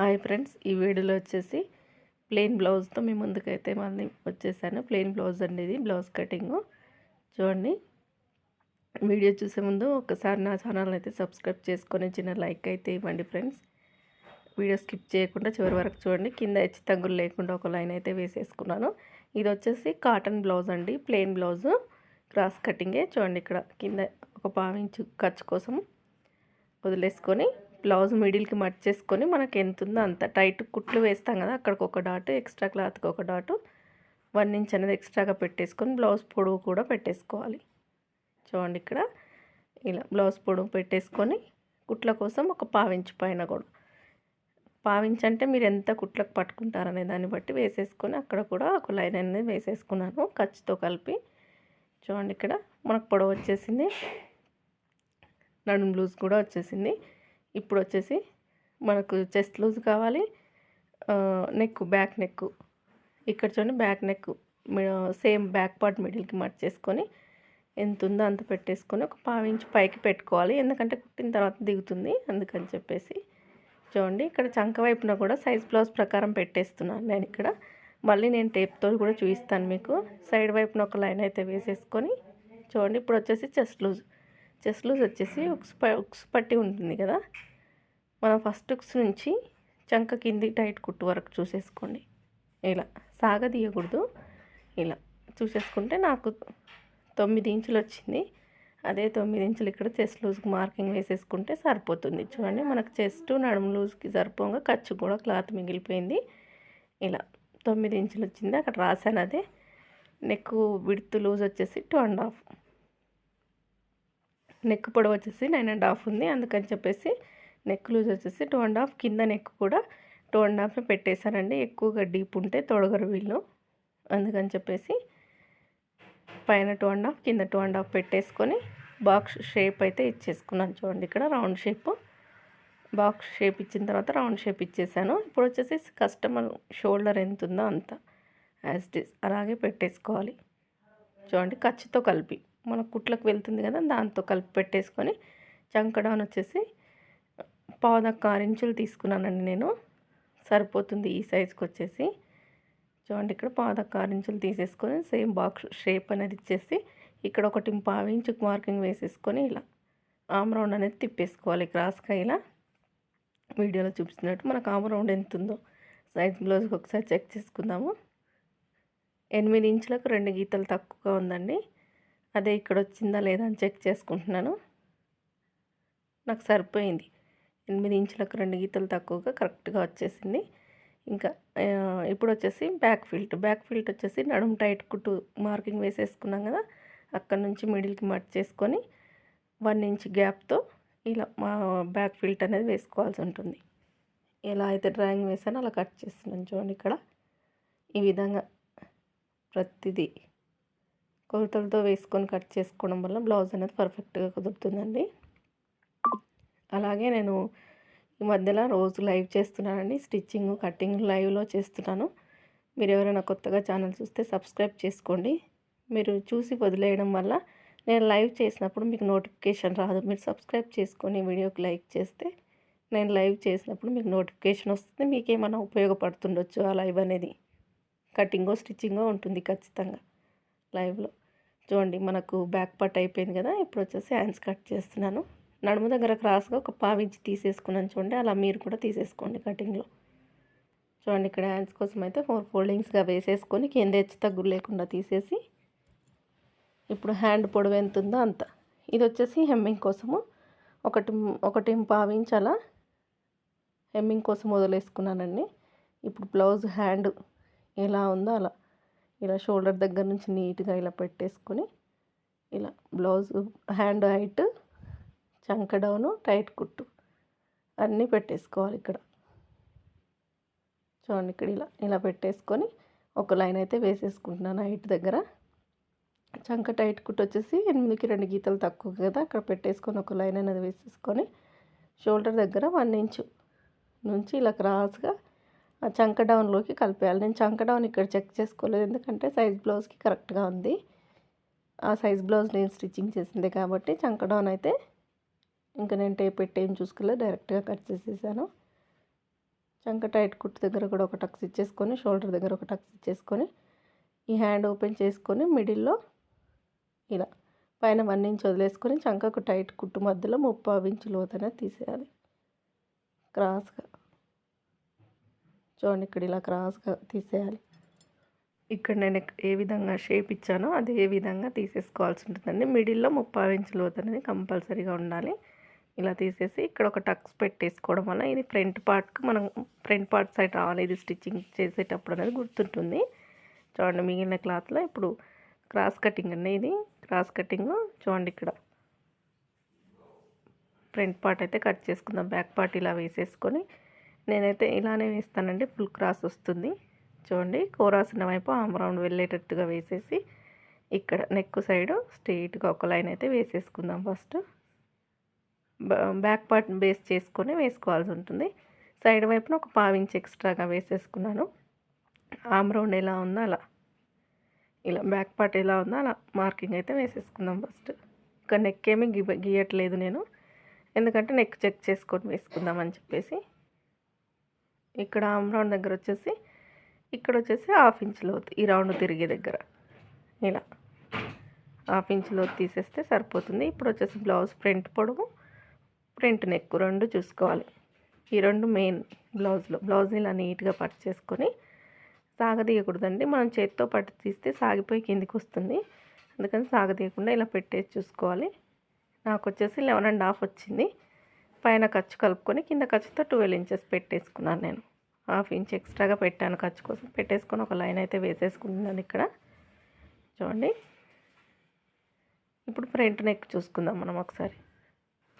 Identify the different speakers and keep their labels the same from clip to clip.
Speaker 1: Hi friends ఈ వీడియోలో వచ్చేసి ప్లెయిన్ బ్లౌజ్తో మీ ముందుకైతే మళ్ళీ వచ్చేసాను. ప్లెయిన్ బ్లౌజ్ అండి ఇది బ్లౌజ్ కటింగు. చూడండి వీడియో చూసే ముందు ఒకసారి నా ఛానల్ అయితే సబ్స్క్రైబ్ చేసుకొని చిన్న లైక్ అయితే ఇవ్వండి ఫ్రెండ్స్. వీడియో స్కిప్ చేయకుండా చివరి వరకు చూడండి. కింద హెచ్చు తగ్గులు లేకుండా ఒక లైన్ అయితే వేసేసుకున్నాను. ఇది వచ్చేసి కాటన్ బ్లౌజ్ అండి ప్లెయిన్ బ్లౌజ్. క్రాస్ కటింగే. చూడండి ఇక్కడ కింద ఒక పావించు ఖర్చు కోసం వదిలేసుకొని బ్లౌజ్ మిడిల్కి మట్ చేసుకొని మనకి ఎంత ఉందో అంత. టైట్ కుట్లు వేస్తాం కదా అక్కడికి ఒక డాట్ ఎక్స్ట్రా క్లాత్కి ఒక డాట్. వన్ ఇంచ్ అనేది ఎక్స్ట్రాగా పెట్టేసుకొని బ్లౌజ్ పొడవు కూడా పెట్టేసుకోవాలి. చూడండి ఇక్కడ. ఇలా బ్లౌజ్ పొడవు పెట్టేసుకొని కుట్ల కోసం ఒక పావించు పైన కూడా. పావించ్ అంటే మీరు ఎంత కుట్లకు పట్టుకుంటారనే దాన్ని బట్టి వేసేసుకొని అక్కడ కూడా ఒక లైన్ అనేది వేసేసుకున్నాను ఖర్చుతో కలిపి. చూడండి ఇక్కడ మనకు పొడవు వచ్చేసింది. నడుం బ్లూజ్ కూడా వచ్చేసింది. ఇప్పుడు వచ్చేసి మనకు చెస్ట్ లూజ్ కావాలి. Neck back neck. ఇక్కడ చూడండి back neck. Same back part మిడిల్కి మర్చేసుకొని ఎంత ఉందో అంత పెట్టేసుకొని ఒక పావించి పైకి పెట్టుకోవాలి. ఎందుకంటే కుట్టిన తర్వాత దిగుతుంది. అందుకని చెప్పేసి చూడండి ఇక్కడ చంక వైపున కూడా సైజ్ బ్లౌజ్ ప్రకారం పెట్టేస్తున్నాను నేను ఇక్కడ. మళ్ళీ నేను టేప్తో కూడా చూపిస్తాను మీకు. సైడ్ వైపున ఒక లైన్ అయితే వేసేసుకొని చూడండి ఇప్పుడు వచ్చేసి చెస్ట్ లూజ్. చెస్ లూజ్ వచ్చేసి ఉక్స్ ఉక్స్ పట్టి ఉంటుంది కదా? మనం ఫస్ట్ ఉక్స్ నుంచి చంక కింది టైట్ కుట్టు వరకు చూసేసుకోండి. ఇలా సాగదీయకూడదు. ఇలా చూసేసుకుంటే నాకు తొమ్మిది ఇంచులు వచ్చింది. అదే తొమ్మిది ఇంచులు ఇక్కడ చెస్ట్ లూజ్కి మార్కింగ్ వేసేసుకుంటే సరిపోతుంది. చూడండి మనకు చెస్ట్ నడుము లూజ్కి సరిపోగా ఖర్చు కూడా క్లాత్ మిగిలిపోయింది. ఇలా తొమ్మిది ఇంచులు వచ్చింది. అక్కడ రాశాను అదే. నెక్ విడుతు లూజ్ వచ్చేసి టూ అండ్ హాఫ్. నెక్ పొడవు వచ్చేసి నైన్ అండ్ హాఫ్ ఉంది. అందుకని చెప్పేసి నెక్ లూజ్ వచ్చేసి టూ అండ్ హాఫ్ కింద నెక్ కూడా టూ అండ్ హాఫ్ పెట్టేశానండి. ఎక్కువగా డీప్ ఉంటే తొడగరు వీళ్ళు. అందుకని చెప్పేసి పైన టూ అండ్ హాఫ్ కింద టూ అండ్ హాఫ్ పెట్టేసుకొని బాక్స్ షేప్ అయితే ఇచ్చేసుకున్నాను చూడండి. ఇక్కడ రౌండ్ షేప్ బాక్స్ షేప్ ఇచ్చిన తర్వాత రౌండ్ షేప్ ఇచ్చేసాను. ఇప్పుడు వచ్చేసి కస్టమర్ షోల్డర్ ఎంత ఉందో అంత. యాజ్ ఇట్ అలాగే పెట్టేసుకోవాలి. చూడండి ఖర్చుతో కలిపి. మన కుట్లకు వెళ్తుంది కదా దాంతో కలిపి పెట్టేసుకొని చంకడాన్ వచ్చేసి పావుదక్క ఆరు ఇంచులు తీసుకున్నానండి నేను. సరిపోతుంది ఈ సైజుకి వచ్చేసి. చూడండి ఇక్కడ పావుదక్క ఆరు ఇంచులు తీసేసుకొని సేమ్ బాక్స్ షేప్ అనేది ఇచ్చేసి ఇక్కడ ఒకటి పావు ఇంచుకు మార్కింగ్ వేసేసుకొని ఇలా ఆమ్రౌండ్ అనేది తిప్పేసుకోవాలి క్రాస్గా ఇలా. వీడియోలో చూపిస్తున్నట్టు మనకు ఆమ్రౌండ్ ఎంత ఉందో. సైజ్ బ్లౌజ్కి ఒకసారి చెక్ చేసుకుందాము. ఎనిమిది ఇంచులకు రెండు గీతలు తక్కువగా ఉందండి. అదే ఇక్కడ వచ్చిందా లేదా అని చెక్ చేసుకుంటున్నాను. నాకు సరిపోయింది. ఎనిమిది ఇంచులకు రెండు గీతలు తక్కువగా కరెక్ట్గా వచ్చేసింది. ఇంకా ఇప్పుడు వచ్చేసి బ్యాక్ ఫిల్ట్. బ్యాక్ ఫిల్ట్ వచ్చేసి నడుము టైట్ కుట్టు మార్కింగ్ వేసేసుకున్నాం కదా అక్కడ నుంచి మిడిల్కి మట్ చేసుకొని వన్ ఇంచ్ గ్యాప్తో ఇలా మా బ్యాక్ ఫిల్ట్ అనేది వేసుకోవాల్సి ఉంటుంది. ఎలా అయితే డ్రాయింగ్ వేసానో అలా కట్ చేస్తున్నాను చూడండి ఇక్కడ. ఈ విధంగా ప్రతిదీ కొలతలతో వేసుకొని కట్ చేసుకోవడం వల్ల బ్లౌజ్ అనేది పర్ఫెక్ట్గా కుదురుతుందండి. అలాగే నేను ఈ మధ్యలో రోజు లైవ్ చేస్తున్నానండి. స్టిచ్చింగ్ కటింగ్ లైవ్లో చేస్తున్నాను. మీరు ఎవరైనా కొత్తగా ఛానల్ చూస్తే సబ్స్క్రైబ్ చేసుకోండి. మీరు చూసి వదిలేయడం వల్ల నేను లైవ్ చేసినప్పుడు మీకు నోటిఫికేషన్ రాదు. మీరు సబ్స్క్రైబ్ చేసుకొని వీడియోకి లైక్ చేస్తే నేను లైవ్ చేసినప్పుడు మీకు నోటిఫికేషన్ వస్తుంది. మీకు ఏమైనా ఉపయోగపడుతుండొచ్చు ఆ లైవ్ అనేది. కటింగో స్టిచ్చింగో ఉంటుంది ఖచ్చితంగా లైవ్లో. చూడండి మనకు బ్యాక్ పార్ట్ అయిపోయింది కదా ఇప్పుడు వచ్చేసి హ్యాండ్స్ కట్ చేస్తున్నాను. నడుము దగ్గర క్రాస్గా ఒక పావించి తీసేసుకున్నాను చూడండి అలా మీరు కూడా తీసేసుకోండి కటింగ్లో చూడండి ఇక్కడ హ్యాండ్స్ కోసం అయితే ఫోర్ ఫోల్డింగ్స్గా వేసేసుకొని కింద హెచ్చు తగ్గులు లేకుండా తీసేసి ఇప్పుడు హ్యాండ్ పొడవు ఎంత ఉందో అంత. ఇది వచ్చేసి హెమ్మింగ్ కోసము ఒకటి ఒకటి పావించి అలా హెమ్మింగ్ కోసం వదిలేసుకున్నానండి. ఇప్పుడు బ్లౌజ్ హ్యాండ్ ఎలా ఉందో అలా. ఇలా షోల్డర్ దగ్గర నుంచి నీట్గా ఇలా పెట్టేసుకొని ఇలా బ్లౌజ్ హ్యాండ్ హైట్ చంక డౌను టైట్ కుట్టు అన్నీ పెట్టేసుకోవాలి ఇక్కడ. చూడండి ఇక్కడ ఇలా ఇలా పెట్టేసుకొని ఒక లైన్ అయితే వేసేసుకుంటున్నాను హైట్ దగ్గర. చంక టైట్ కుట్టు వచ్చేసి ఎనిమిదికి రెండు గీతలు తక్కువ కదా అక్కడ పెట్టేసుకొని ఒక లైన్ అనేది వేసేసుకొని షోల్డర్ దగ్గర వన్ ఇంచు నుంచి ఇలా క్రాస్గా చంక డౌన్లోకి కలిపేయాలి. నేను చంక డౌన్ ఇక్కడ చెక్ చేసుకోలేదు. ఎందుకంటే సైజ్ బ్లౌజ్కి కరెక్ట్గా ఉంది. ఆ సైజ్ బ్లౌజ్ నేను స్టిచ్చింగ్ చేసింది కాబట్టి చంక డౌన్ అయితే ఇంకా నేను టేప్ పెట్టి ఏం చూసుకోలేదు. డైరెక్ట్గా కట్ చేసేసాను. చంక టైట్ కుట్టు దగ్గర కూడా ఒక టక్స్ ఇచ్చేసుకొని షోల్డర్ దగ్గర ఒక టక్స్ ఇచ్చేసుకొని ఈ హ్యాండ్ ఓపెన్ చేసుకొని మిడిల్లో ఇలా పైన వన్ ఇంచ్ వదిలేసుకొని చంకకు టైట్ కుట్టు మధ్యలో ముప్పై ఇంచు లోతనే తీసేయాలి. క్రాస్గా. చూడండి ఇక్కడ ఇలా క్రాస్గా తీసేయాలి. ఇక్కడ నేను ఏ విధంగా షేప్ ఇచ్చానో అదే విధంగా తీసేసుకోవాల్సి ఉంటుందండి. మిడిల్లో ముప్పై ఇంచు లోతు అనేది కంపల్సరీగా ఉండాలి. ఇలా తీసేసి ఇక్కడ ఒక టక్స్ పెట్టేసుకోవడం వల్ల ఇది ఫ్రంట్ పార్ట్కి మనం ఫ్రంట్ పార్ట్ సైడ్ రావాలి. ఇది స్టిచ్చింగ్ చేసేటప్పుడు అనేది గుర్తుంటుంది. చూడండి మిగిలిన క్లాత్లో ఇప్పుడు క్రాస్ కటింగ్ అండి ఇది. క్రాస్ కటింగ్ చూడండి ఇక్కడ. ఫ్రంట్ పార్ట్ అయితే కట్ చేసుకుందాం. బ్యాక్ పార్ట్ ఇలా వేసేసుకొని నేనైతే ఇలానే వేస్తానండి. ఫుల్ క్రాస్ వస్తుంది. చూడండి కోరాసిన వైపు ఆమ్ రౌండ్ వెళ్ళేటట్టుగా వేసేసి ఇక్కడ నెక్ సైడ్ స్ట్రెయిట్గా ఒక లైన్ అయితే వేసేసుకుందాం ఫస్ట్. బ్యాక్ పార్ట్ బేస్ చేసుకొని వేసుకోవాల్సి ఉంటుంది. సైడ్ వైపున ఒక పావించి ఎక్స్ట్రాగా వేసేసుకున్నాను. ఆమ్ రౌండ్ ఎలా ఉందో అలా. ఇలా బ్యాక్ పార్ట్ ఎలా ఉందో అలా మార్కింగ్ అయితే వేసేసుకుందాం ఫస్ట్. ఇక నెక్ ఏమీ గీ గీయట్లేదు నేను. ఎందుకంటే నెక్ చెక్ చేసుకొని వేసుకుందాం అని చెప్పేసి. ఇక్కడ రౌండ్ దగ్గర వచ్చేసి ఇక్కడ వచ్చేసి హాఫ్ ఇంచ్ లోతు ఈ రౌండ్ తిరిగే దగ్గర. ఇలా. హాఫ్ ఇంచ్ లోతు తీసేస్తే సరిపోతుంది. ఇప్పుడు వచ్చేసి బ్లౌజ్ ఫ్రంట్ పొడవు ఫ్రంట్ నెక్ రెండు చూసుకోవాలి. ఈ రెండు మెయిన్ బ్లౌజ్లో. బ్లౌజ్ ఇలా నీట్గా పట్టు చేసుకొని సాగదీయకూడదండి. మనం చేతితో పట్టు తీస్తే సాగిపోయి కిందికి వస్తుంది. అందుకని సాగదీయకుండా ఇలా పెట్టేసి చూసుకోవాలి. నాకు వచ్చేసి లెవెన్ అండ్ హాఫ్ వచ్చింది. పైన ఖర్చు కలుపుకొని కింద ఖర్చుతో ట్వెల్వ్ ఇంచెస్ పెట్టేసుకున్నాను నేను. హాఫ్ ఇంచ్ ఎక్స్ట్రాగా పెట్టాను ఖర్చు కోసం. పెట్టేసుకొని ఒక లైన్ అయితే వేసేసుకుంటున్నాను ఇక్కడ. చూడండి. ఇప్పుడు ఫ్రంట్ నెక్ చూసుకుందాం మనం ఒకసారి.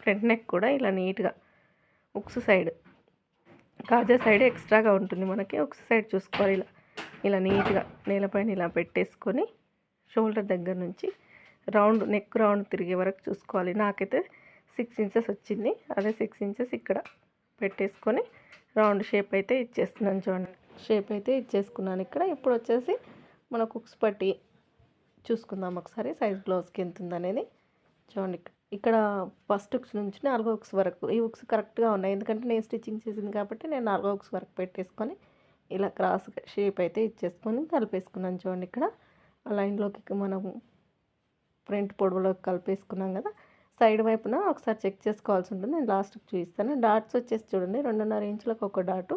Speaker 1: ఫ్రంట్ నెక్ కూడా ఇలా నీట్గా ఉక్స్ సైడ్ కాజా సైడ్ ఎక్స్ట్రాగా ఉంటుంది మనకి. ఉక్స్ సైడ్ చూసుకోవాలి ఇలా. ఇలా నీట్గా నేలపైన ఇలా పెట్టేసుకొని షోల్డర్ దగ్గర నుంచి రౌండ్ నెక్ రౌండ్ తిరిగే వరకు చూసుకోవాలి. నాకైతే సిక్స్ ఇంచెస్ వచ్చింది. అదే సిక్స్ ఇంచెస్ ఇక్కడ పెట్టేసుకొని రౌండ్ షేప్ అయితే ఇచ్చేస్తున్నాను చూడండి. షేప్ అయితే ఇచ్చేసుకున్నాను ఇక్కడ. ఇప్పుడు వచ్చేసి మన కుక్స్ పట్టి చూసుకుందాం ఒకసారి. సైజ్ బ్లౌజ్కి ఎంత ఉందనేది. చూడండి ఇక్కడ ఫస్ట్ ఉక్స్ నుంచి నాలుగో ఉక్స్ వరకు. ఈ ఉక్స్ కరెక్ట్గా ఉన్నాయి. ఎందుకంటే నేను స్టిచ్చింగ్ చేసింది కాబట్టి నేను నాలుగో ఉక్స్ వరకు పెట్టేసుకొని ఇలా క్రాస్ షేప్ అయితే ఇచ్చేసుకొని కలిపేసుకున్నాను చూడండి ఇక్కడ. ఆ లైన్లోకి మనం ఫ్రంట్ పొడవులోకి కలిపేసుకున్నాం కదా. సైడ్ వైపున ఒకసారి చెక్ చేసుకోవాల్సి ఉంటుంది. నేను లాస్ట్కి చూపిస్తాను. డాట్స్ వచ్చేసి చూడండి. రెండున్నర ఇంచులకు ఒక డాటు.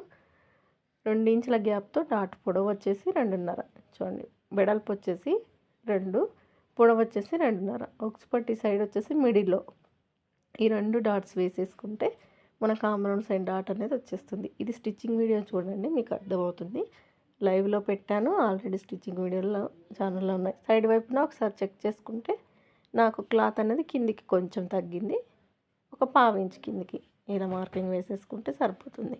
Speaker 1: రెండు ఇంచుల గ్యాప్తో డాట్ పొడవు వచ్చేసి రెండున్నర. చూడండి. వెడల్పు వచ్చేసి రెండు. పొడవు వచ్చేసి రెండున్నర. ఒక్స్ పట్టి సైడ్ వచ్చేసి మిడిల్లో. ఈ రెండు డాట్స్ వేసేసుకుంటే మన కామరౌండ్ సైడ్ డాట్ అనేది వచ్చేస్తుంది. ఇది స్టిచ్చింగ్ వీడియో చూడండి. మీకు అర్థమవుతుంది. లైవ్లో పెట్టాను. ఆల్రెడీ స్టిచ్చింగ్ వీడియోలో ఛానల్లో ఉన్నాయి. సైడ్ వైపున ఒకసారి చెక్ చేసుకుంటే నాకు క్లాత్ అనేది కిందికి కొంచెం తగ్గింది. ఒక పావు కిందికి. ఇలా మార్కింగ్ వేసేసుకుంటే సరిపోతుంది.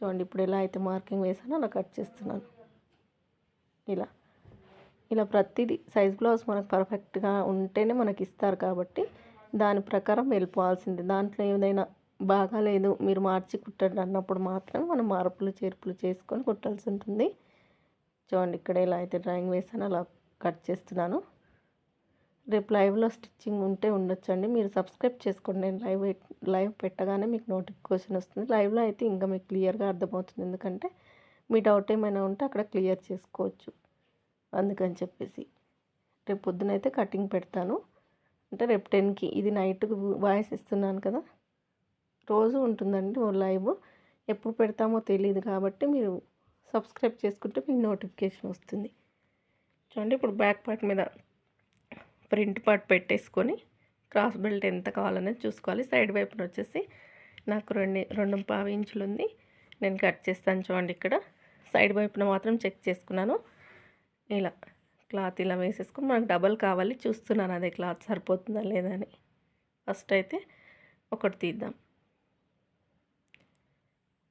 Speaker 1: చూడండి ఇప్పుడు ఎలా అయితే మార్కింగ్ వేసానో అలా కట్ చేస్తున్నాను. ఇలా. ఇలా ప్రతిదీ సైజ్ బ్లౌజ్ మనకు పర్ఫెక్ట్గా ఉంటేనే మనకి ఇస్తారు కాబట్టి దాని ప్రకారం వెళ్ళిపోవాల్సింది. దాంట్లో ఏదైనా బాగాలేదు మీరు మార్చి కుట్టండి అన్నప్పుడు మాత్రమే మనం మార్పులు చేర్పులు చేసుకొని కుట్టాల్సి ఉంటుంది. చూడండి ఇక్కడ ఎలా అయితే డ్రాయింగ్ వేసానో అలా కట్ చేస్తున్నాను. రేపు లైవ్లో స్టిచ్చింగ్ ఉంటే ఉండొచ్చండి. మీరు సబ్స్క్రైబ్ చేసుకోండి. నేను లైవ్ లైవ్ పెట్టగానే మీకు నోటిఫికేషన్ వస్తుంది. లైవ్లో అయితే ఇంకా మీకు క్లియర్గా అర్థమవుతుంది. ఎందుకంటే మీ డౌట్ ఏమైనా ఉంటే అక్కడ క్లియర్ చేసుకోవచ్చు. అందుకని చెప్పేసి రేపు పొద్దునైతే కటింగ్ పెడతాను. అంటే రేపు టెన్కి. ఇది నైట్కి వాయిస్ ఇస్తున్నాను కదా. రోజు ఉంటుందండి ఓ లైవ్. ఎప్పుడు పెడతామో తెలియదు కాబట్టి మీరు సబ్స్క్రైబ్ చేసుకుంటే మీకు నోటిఫికేషన్ వస్తుంది. చూడండి ఇప్పుడు బ్యాక్ పార్ట్ మీద ప్రింట్ పార్ట్ పెట్టేసుకొని క్రాస్ బెల్ట్ ఎంత కావాలనేది చూసుకోవాలి. సైడ్ వైపున వచ్చేసి నాకు రెండు రెండు పావు ఇంచులు ఉంది. నేను కట్ చేస్తాను చూడండి ఇక్కడ. సైడ్ వైపున మాత్రం చెక్ చేసుకున్నాను. ఇలా క్లాత్ ఇలా వేసేసుకుని మనకు డబల్ కావాలి. చూస్తున్నాను అదే క్లాత్ సరిపోతుందా లేదా అని. ఫస్ట్ అయితే ఒకటి తీద్దాం.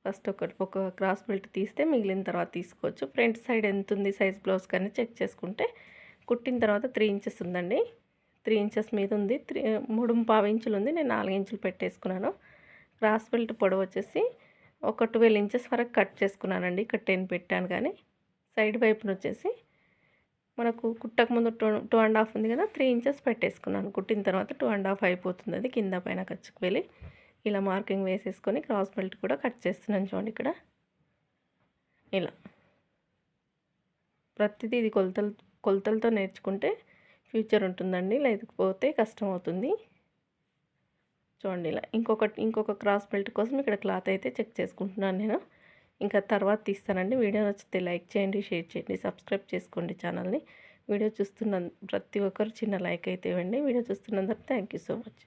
Speaker 1: ఫస్ట్ ఒకటి ఒక క్రాస్ బెల్ట్ తీస్తే మిగిలిన తర్వాత తీసుకోవచ్చు. ఫ్రంట్ సైడ్ ఎంత ఉంది సైజ్ బ్లౌజ్ కానీ చెక్ చేసుకుంటే కుట్టిన తర్వాత త్రీ ఇంచెస్ ఉందండి. త్రీ ఇంచెస్ మీద ఉంది. త్రీ మూడు పావు ఇంచులు ఉంది. నేను నాలుగు ఇంచులు పెట్టేసుకున్నాను. క్రాస్ బెల్ట్ పొడవు వచ్చేసి ఒక ట్వెల్వ్ ఇంచెస్ వరకు కట్ చేసుకున్నానండి. ఇక్కడ టెన్ పెట్టాను కానీ సైడ్ వైపున వచ్చేసి మనకు కుట్టక ముందు టూ టూ అండ్ హాఫ్ ఉంది కదా త్రీ ఇంచెస్ పెట్టేసుకున్నాను. కుట్టిన తర్వాత టూ అండ్ హాఫ్ అయిపోతుంది అది కింద పైన ఖర్చుకు వెళ్ళి. ఇలా మార్కింగ్ వేసేసుకొని క్రాస్ బెల్ట్ కూడా కట్ చేస్తున్నాను చూడండి ఇక్కడ. ఇలా. ప్రతిదీ ఇది కొలతలు కొలతలతో నేర్చుకుంటే ఫ్యూచర్ ఉంటుందండి లేకపోతే కష్టం అవుతుంది చూడండి ఇలా ఇంకొకటి ఇంకొక క్రాస్ బెల్ట్ కోసం ఇక్కడ క్లాత్ అయితే చెక్ చేసుకుంటున్నాను నేను. ఇంకా తర్వాత తీస్తానండి. వీడియో నచ్చితే లైక్ చేయండి షేర్ చేయండి సబ్స్క్రైబ్ చేసుకోండి ఛానల్ని. వీడియో చూస్తున్న ప్రతి ఒక్కరు చిన్న లైక్ అయితే ఇవ్వండి. వీడియో చూస్తున్నందుకు థ్యాంక్ యూ సో మచ్.